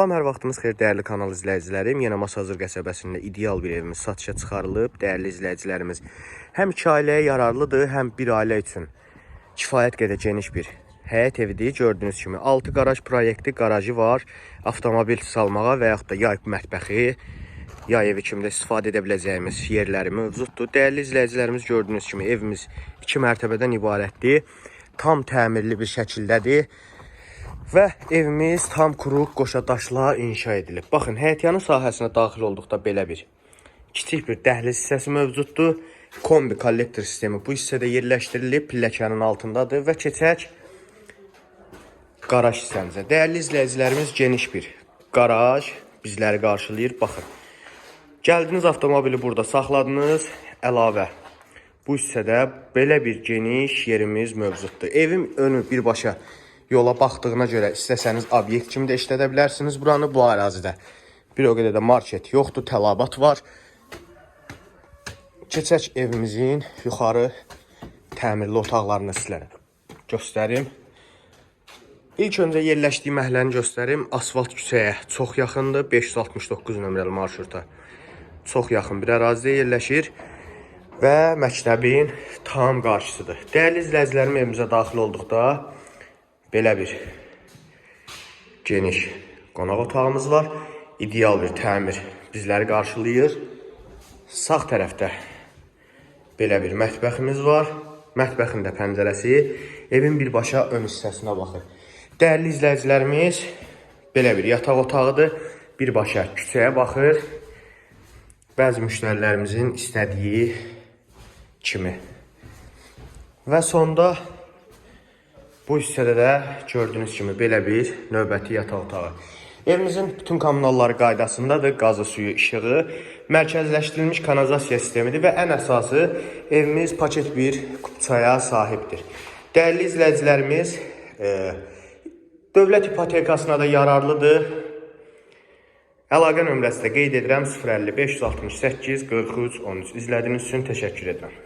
Salam, hər vaxtınız xeyir dəyərli kanal izləyicilərim. Yenə Masazır qəsəbəsində ideal bir evimiz satışa çıxarılıb. Dəyərli izləyicilərimiz, həm iki ailəyə yararlıdır, həm bir ailə üçün kifayət qədər geniş bir həyət evidir. Gördüyünüz kimi 6 qaraj proyekti, qarajı var. Avtomobil salmağa və yaxud da yay mətbəxi, yay evi kimi də istifadə edə biləcəyimiz yerləri mövcuddur. Dəyərli izləyicilərimiz, gördüyünüz kimi evimiz 2 mərtəbədən ibarətdir. Tam təmirli bir şəkildədir. Və evimiz tam quruq qoşa daşla inşa edilib. Baxın, həyətyanı sahəsinə daxil olduqda belə bir kiçik bir dəhliz hissəsi mövcuddur. Kombi kollektor sistemi bu hissədə yerləşdirilib, pilləkənin altındadır və keçək qaraj hissəmizə. Dəyərli izləyicilərimiz, geniş bir qaraj bizləri qarşılayır. Baxın. Gəldiniz avtomobili burada saxladınız. Əlavə bu hissədə belə bir geniş yerimiz mövcuddur. Evin önü birbaşa yola baxdığına görə istəsəniz obyekt kimi də işlədə bilərsiniz buranı bu ərazidə. Bir o qədər də market yoxdur, tələbat var. Keçək evimizin yuxarı təmirli otaqlarını sizlərə göstərim. İlk öncə yerləşdiyi məhəlləni göstərim. Asfalt küçəyə çox yaxındır. 569 nömrəli marşruta çox yaxın bir ərazidə yerləşir və məktəbin tam qarşısıdır. Dəyərli izləyicilərim, evimizə daxil olduqda belə bir geniş qonaq otağımız var. İdeal bir təmir bizləri qarşılayır. Sağ tərəfdə belə bir mətbəximiz var. Mətbəxin də pəncərəsi evin birbaşa ön hissəsinə baxır. Dəyərli izləyicilərimiz, belə bir yataq otağıdır. Birbaşa küçəyə baxır. Bəzi müştərilərimizin istədiyi kimi. Və sonda bu hissədə də gördüyünüz kimi belə bir növbəti yataq otağı. Evimizin bütün kommunalları qaydasındadır. Qazı, suyu, işığı, mərkəzləşdirilmiş kanalizasiya sistemidir və ən əsası evimiz paket bir kupçaya sahibdir. Dəyərli izləyicilərimiz, e, dövlət ipotekasına da yararlıdır. Əlaqə nömrəsi də qeyd edirəm 055 568 43 13. İzlədiyiniz üçün təşəkkür edirəm.